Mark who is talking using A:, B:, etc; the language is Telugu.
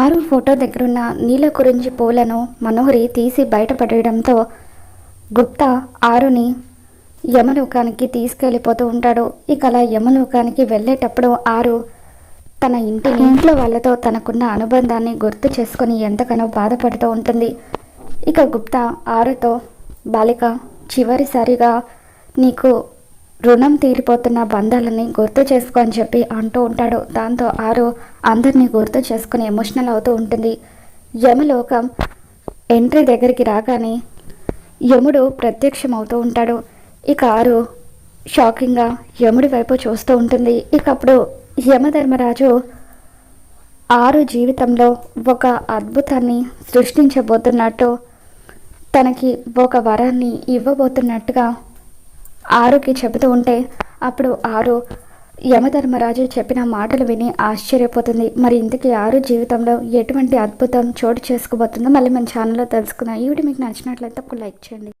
A: ఆరు ఫోటో దగ్గరున్న నీల గురించి పూలను మనోహరి తీసి బయటపడేయడంతో గుప్తా ఆరుని యమలోకానికి తీసుకెళ్ళిపోతూ ఉంటాడు. ఇక అలా యమలోకానికి వెళ్ళేటప్పుడు ఆరు తన ఇంటిని ఇంట్లో వాళ్ళతో తనకున్న అనుబంధాన్ని గుర్తు చేసుకొని ఎంతగానో బాధపడుతూ ఉంటుంది. ఇక గుప్తా ఆరుతో బాలిక చివరిసారిగా నీకు రుణం తీరిపోతున్న బంధాలని గుర్తు చేసుకో అని చెప్పి అంటూ ఉంటాడు. దాంతో ఆరు అందరినీ గుర్తు చేసుకుని ఎమోషనల్ అవుతూ ఉంటుంది. యమలోకం ఎంట్రీ దగ్గరికి రాగానే యముడు ప్రత్యక్షమవుతూ ఉంటాడు. ఇక ఆరు షాకింగ్గా యముడి వైపు చూస్తూ ఉంటుంది. ఇక అప్పుడు యమధర్మరాజు ఆరు జీవితంలో ఒక అద్భుతాన్ని సృష్టించబోతున్నట్టు తనకి ఒక వరాన్ని ఇవ్వబోతున్నట్టుగా ఆరుకి చెబుతూ ఉంటే అప్పుడు ఆరు యమధర్మరాజు చెప్పిన మాటలు విని ఆశ్చర్యపోతుంది. మరి ఇంతకీ ఆరు జీవితంలో ఎటువంటి అద్భుతం చోటు చేసుకోబోతుందో మళ్ళీ మన ఛానల్లో తెలుసుకుందాం. ఈ వీడియో మీకు నచ్చినట్లయితే ఒక లైక్ చేయండి.